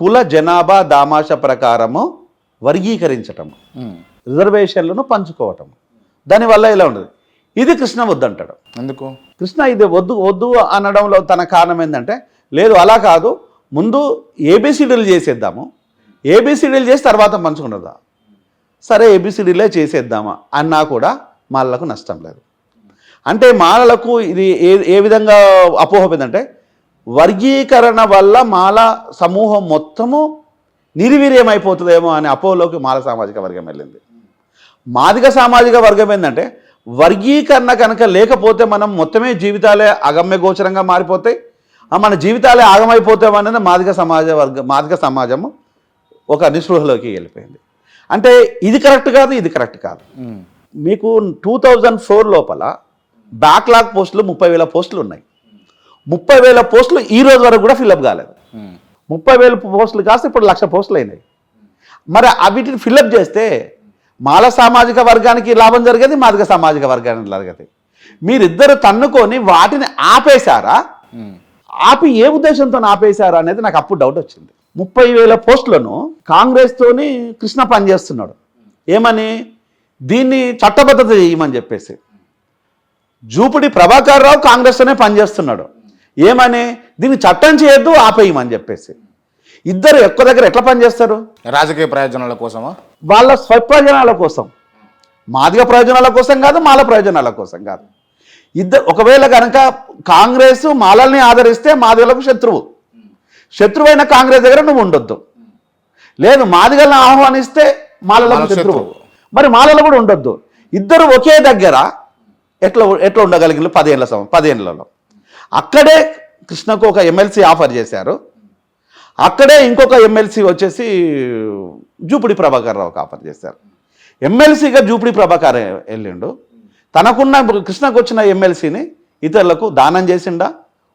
కుల జనాభా దామాష ప్రకారము వర్గీకరించటం. రిజర్వేషన్లను పంచుకోవటం. దానివల్ల ఇలా ఉండదు? ఇది కృష్ణ వద్దంటాడు ఎందుకు? కృష్ణ ఇది వద్దు వద్దు అనడంలో తన కారణం ఏంటంటే లేదు అలా కాదు. ముందు ఏబిసిడీలు చేసేద్దాము. ఏబిసిడీలు చేసి తర్వాత పంచుకున్నదా? సరే ఏబిసిడీలే చేసేద్దామా? అన్నా కూడా మాలకు నష్టం లేదు. అంటే మాలలకు ఇది ఏ ఏ విధంగా అపోహపోయిందంటే వర్గీకరణ వల్ల మాల సమూహం మొత్తము నిర్వీర్యమైపోతుందేమో అనే అపోహలోకి మాల సామాజిక వర్గం వెళ్ళింది. మాదిగ సామాజిక వర్గం ఏంటంటే వర్గీకరణ కనుక లేకపోతే మనం మొత్తమే జీవితాలే అగమ్య గోచరంగా మారిపోతాయి. మన జీవితాలే ఆగమైపోతామనేది మాదిగ సమాజ వర్గ మాదిగ సమాజము ఒక నిస్పృహలోకి వెళ్ళిపోయింది. అంటే ఇది కరెక్ట్ కాదు ఇది కరెక్ట్ కాదు. మీకు టూ థౌజండ్ ఫోర్ లోపల బ్యాక్లాగ్ పోస్టులు ముప్పై వేల పోస్టులు ఉన్నాయి. ముప్పై వేల పోస్టులు ఈ రోజు వరకు కూడా ఫిల్అప్ కాలేదు. ముప్పై వేల పోస్టులు కాస్త ఇప్పుడు లక్ష పోస్టులు అయినాయి. మరి వీటిని ఫిల్అప్ చేస్తే మాల సామాజిక వర్గానికి లాభం జరిగేది మాదిగ సామాజిక వర్గానికి జరిగేది. మీరిద్దరు తన్నుకొని వాటిని ఆపేశారా. ఆపి ఏ ఉద్దేశంతో ఆపేశారు అనేది నాకు అప్పుడు డౌట్ వచ్చింది. ముప్పై వేల పోస్టులను కాంగ్రెస్ తోని కృష్ణ పనిచేస్తున్నాడు ఏమని? దీన్ని చట్టబద్ధత చేయమని చెప్పేసి. జూపుడి ప్రభాకర్ రావు కాంగ్రెస్తోనే పనిచేస్తున్నాడు ఏమని? దీన్ని చట్టం చేయొద్దు ఆపేయమని చెప్పేసి. ఇద్దరు ఎక్కువ దగ్గర ఎట్లా పనిచేస్తారు రాజకీయ ప్రయోజనాల కోసమా? వాళ్ళ స్వప్రయోజనాల కోసం. మాదిగ ప్రయోజనాల కోసం కాదు మాల ప్రయోజనాల కోసం కాదు. ఇద్దరు ఒకవేళ కనుక కాంగ్రెస్ మాలల్ని ఆదరిస్తే మాదిగలకు శత్రువు. శత్రువైన కాంగ్రెస్ దగ్గర నువ్వు ఉండొద్దు. లేదు మాదిగల్ని ఆహ్వానిస్తే మాలలకు శత్రువు. మరి మాలలో కూడా ఉండొద్దు. ఇద్దరు ఒకే దగ్గర ఎట్లా ఎట్లా ఉండగలిగిన పదేళ్ళ సం పదేళ్ళలో. అక్కడే కృష్ణకు ఒక ఎమ్మెల్సీ ఆఫర్ చేశారు. అక్కడే ఇంకొక ఎమ్మెల్సీ వచ్చేసి జూపిడి ప్రభాకర్ రావుకి ఆఫర్ చేశారు. ఎమ్మెల్సీగా జూపిడి ప్రభాకర్ వెళ్ళిండు. తనకున్న కృష్ణకు వచ్చిన ఎమ్మెల్సీని ఇతరులకు దానం చేసిండా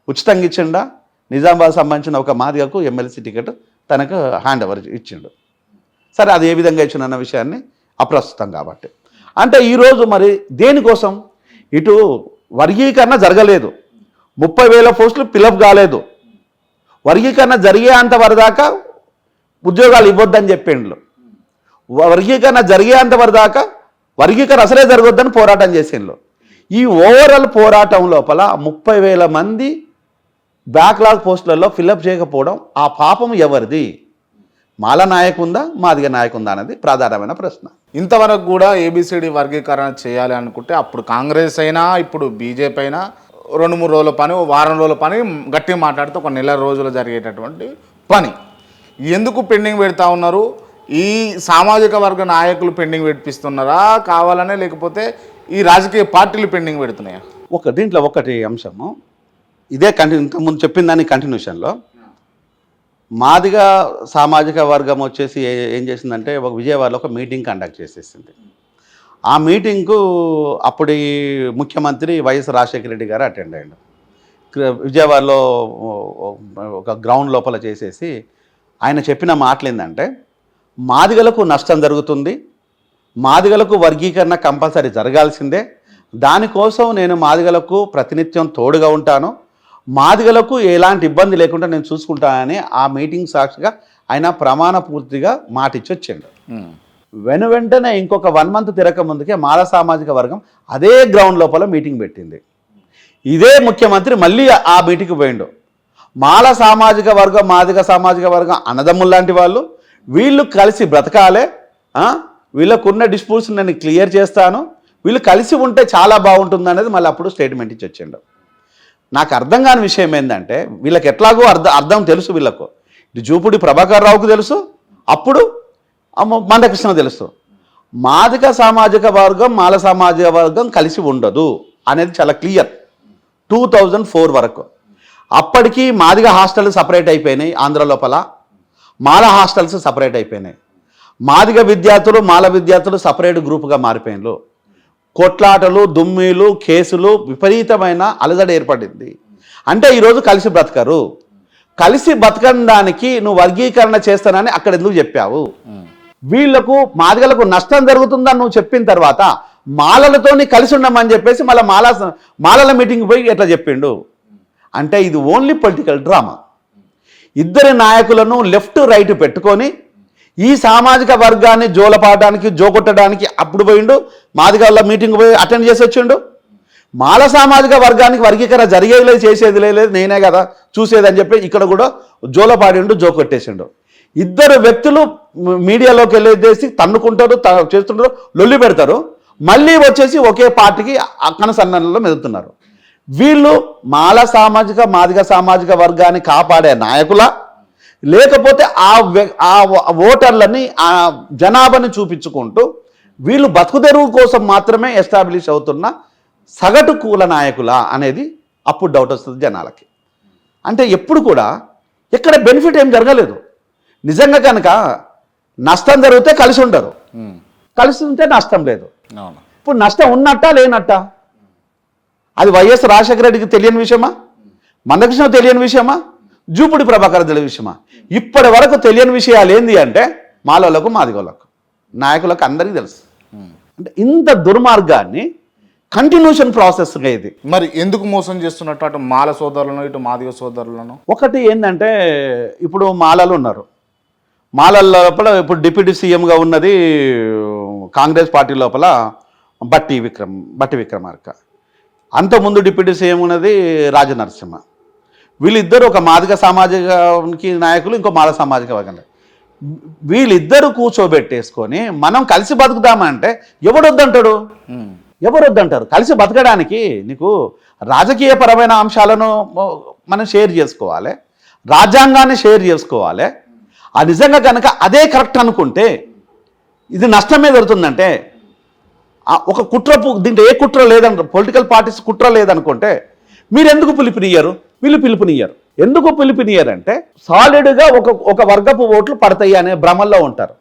ఉచితంగా ఇచ్చిండా నిజామాబాద్ సంబంధించిన ఒక మాదిగకు ఎమ్మెల్సీ టికెట్ తనకు హ్యాండ్ ఓవర్ ఇచ్చిండు. సరే అది ఏ విధంగా ఇచ్చిన విషయాన్ని అప్రస్తుతం కాబట్టి. అంటే ఈరోజు మరి దేనికోసం? ఇటు వర్గీకరణ జరగలేదు. ముప్పై వేల పోస్టులు పిలప్ కాలేదు. వర్గీకరణ జరిగేంత వరదాకా ఉద్యోగాలు ఇవ్వద్దని చెప్పిండ్లు. వర్గీకరణ జరిగేంత వరదాకా వర్గీకరణ అసలే జరగొద్దని పోరాటం చేసిండ్లు. ఈ ఓవరాల్ పోరాటం లోపల ముప్పై వేల మంది బ్యాక్లాగ్ పోస్టులలో ఫిలప్ చేయకపోవడం ఆ పాపం ఎవరిది? మాల నాయకుందా మాదిగ నాయకుందా అనేది ప్రధానమైన ప్రశ్న. ఇంతవరకు కూడా ఏబిసిడి వర్గీకరణ చేయాలి అనుకుంటే అప్పుడు కాంగ్రెస్ అయినా ఇప్పుడు బీజేపీ అయినా రెండు మూడు రోజుల పని వారం రోజుల పని గట్టిగా మాట్లాడితే ఒక నెల రోజులు జరిగేటటువంటి పని. ఎందుకు పెండింగ్ పెడతా ఉన్నారు? ఈ సామాజిక వర్గ నాయకులు పెండింగ్ పెట్టిస్తున్నారా కావాలనే లేకపోతే ఈ రాజకీయ పార్టీలు పెండింగ్ పెడుతున్నాయా? ఒక దీంట్లో ఒకటి అంశము. ఇదే కంటిన్యూ ఇంతకుముందు చెప్పిన దాని కంటిన్యూషన్లో. మాదిగా సామాజిక వర్గం వచ్చేసి ఏం చేసిందంటే ఒక విజయవాడలో ఒక మీటింగ్ కండక్ట్ చేసేసింది. ఆ మీటింగ్కు అప్పటి ముఖ్యమంత్రి వైఎస్ రాజశేఖర రెడ్డి గారు అటెండ్ అయ్యాడు విజయవాడలో ఒక గ్రౌండ్ లోపల చేసేసి ఆయన చెప్పిన మాటలు ఏంటంటే మాదిగలకు నష్టం జరుగుతుంది మాదిగలకు వర్గీకరణ కంపల్సరీ జరగాల్సిందే దానికోసం నేను మాదిగలకు ప్రతినిత్యం తోడుగా ఉంటాను మాదిగలకు ఎలాంటి ఇబ్బంది లేకుండా నేను చూసుకుంటానని ఆ మీటింగ్ సాక్షిగా ఆయన ప్రమాణ పూర్తిగా మాటిచ్చి వచ్చాడు. వెను వెంటనే ఇంకొక వన్ మంత్ తిరక ముందుకే మాల సామాజిక వర్గం అదే గ్రౌండ్ లోపల మీటింగ్ పెట్టింది. ఇదే ముఖ్యమంత్రి మళ్ళీ ఆ మీటింగ్కి పోయిండు. మాల సామాజిక వర్గం మాదిగ సామాజిక వర్గం అన్నదమ్ములు లాంటి వాళ్ళు వీళ్ళు కలిసి బ్రతకాలే వీళ్ళకున్న డిస్ప్యూట్స్ నేను క్లియర్ చేస్తాను. వీళ్ళు కలిసి ఉంటే చాలా బాగుంటుంది అనేది మళ్ళీ అప్పుడు స్టేట్మెంట్ ఇచ్చి వచ్చిండు. నాకు అర్థం కాని విషయం ఏంటంటే వీళ్ళకి ఎట్లాగో అర్థం అర్థం తెలుసు వీళ్ళకు. ఇటు జూపుడి ప్రభాకర్ రావుకు తెలుసు. అప్పుడు మందకృష్ణ తెలుసు. మాదిక సామాజిక వర్గం మాల సామాజిక వర్గం కలిసి ఉండదు అనేది చాలా క్లియర్. టూ థౌజండ్ ఫోర్ వరకు. అప్పటికి మాదిగ హాస్టల్ సపరేట్ అయిపోయినాయి ఆంధ్ర లోపల. మాల హాస్టల్స్ సపరేట్ అయిపోయినాయి. మాదిగ విద్యార్థులు మాల విద్యార్థులు సపరేట్ గ్రూపుగా మారిపోయినారు. కొట్లాటలు దుమ్మిలు కేసులు విపరీతమైన అలజడి ఏర్పడింది. అంటే ఈరోజు కలిసి బ్రతకరు. కలిసి బతకడానికి నువ్వు వర్గీకరణ చేస్తానని అక్కడ ఎందుకు చెప్పావు? వీళ్ళకు మాదిగలకు నష్టం జరుగుతుందని నువ్వు చెప్పిన తర్వాత మాలలతోని కలిసి ఉండమని చెప్పేసి మళ్ళీ మాల మాలల మీటింగ్ పోయి ఎట్లా చెప్పిండు? అంటే ఇది ఓన్లీ పొలిటికల్ డ్రామా ఇద్దరి నాయకులను లెఫ్ట్ రైట్ పెట్టుకొని ఈ సామాజిక వర్గాన్ని జోలపాడడానికి జోగొట్టడానికి అప్పుడు పోయిండు మాదిగల మీటింగ్ పోయి అటెండ్ చేసి వచ్చిండు. మాల సామాజిక వర్గానికి వర్గీకరణ జరిగేది లేదు చేసేది లేదు నేనే కదా చూసేదని చెప్పి ఇక్కడ కూడా జోలపాడిండు జోకొట్టేసిండు. ఇద్దరు వ్యక్తులు మీడియాలోకి వెళ్ళేసి తన్నుకుంటారు త- చేస్తుంటారు లొల్లి పెడతారు. మళ్ళీ వచ్చేసి ఒకే పార్టీకి అక్కన సన్నలలో మెదుతున్నారు వీళ్ళు మాల సామాజిక మాదిగ సామాజిక వర్గాన్ని కాపాడే నాయకుల లేకపోతే ఆ ఆ ఓటర్లని ఆ జనాభాని చూపించుకుంటూ వీళ్ళు బతుకుదెరువు కోసం మాత్రమే ఎస్టాబ్లిష్ అవుతున్న సగటు కూల నాయకుల అనేది అప్పుడు డౌట్ వస్తుంది జనాలకి. అంటే ఎప్పుడు కూడా ఎక్కడ బెనిఫిట్ ఏం జరగలేదు. నిజంగా కనుక నష్టం జరిగితే కలిసి ఉండరు. కలిసి ఉంటే నష్టం లేదు. ఇప్పుడు నష్టం ఉన్నట్టా లేనట్టా? అది వైఎస్ రాజశేఖర రెడ్డికి తెలియని విషయమా? మందకృష్ణ తెలియని విషయమా? జూపుడి ప్రభాకర్ తెలియని విషయమా? ఇప్పటి వరకు తెలియని విషయాలు ఏంది అంటే మాలోళ్ళకు మాదిగోళ్ళకు నాయకులకు అందరికీ తెలుసు. అంటే ఇంత దుర్మార్గాన్ని కంటిన్యూషన్ ప్రాసెస్గా ఇది. మరి ఎందుకు మోసం చేస్తున్నట్టు అటు మాల సోదరులను ఇటు మాదిగ సోదరులను? ఒకటి ఏంటంటే ఇప్పుడు మాలలు ఉన్నారు. మాలల లోపల ఇప్పుడు డిప్యూటీ సీఎంగా ఉన్నది కాంగ్రెస్ పార్టీ లోపల బట్టి విక్రమ్ బట్టి విక్రమార్క. అంతకుముందు డిప్యూటీ సీఎం ఉన్నది రాజనరసింహ వీళ్ళిద్దరు ఒక మాదిగ సామాజిక నాయకులు ఇంకో మాల సామాజిక వర్గం వీళ్ళిద్దరు కూర్చోబెట్టేసుకొని మనం కలిసి బతుకుదామంటే ఎవడు వద్దంటాడు ఉమ్, ఎవరు వద్దంటారు కలిసి బతకడానికి నీకు రాజకీయపరమైన అంశాలను మనం షేర్ చేసుకోవాలి. రాజ్యాంగాన్ని షేర్ చేసుకోవాలి. ఆ నిజంగా కనుక అదే కరెక్ట్ అనుకుంటే ఇది నష్టమే జరుగుతుందంటే ఒక కుట్రపు దీంట్లో ఏ కుట్ర లేదంట పొలిటికల్ పార్టీస్ కుట్ర లేదనుకుంటే మీరు ఎందుకు పిలుపునియ్యరు? వీళ్ళు పిలుపునియ్యరు. ఎందుకు పిలుపునియ్యరు అంటే సాలిడ్గా ఒక ఒక వర్గపు ఓట్లు పడతాయి అనే భ్రమల్లో ఉంటారు.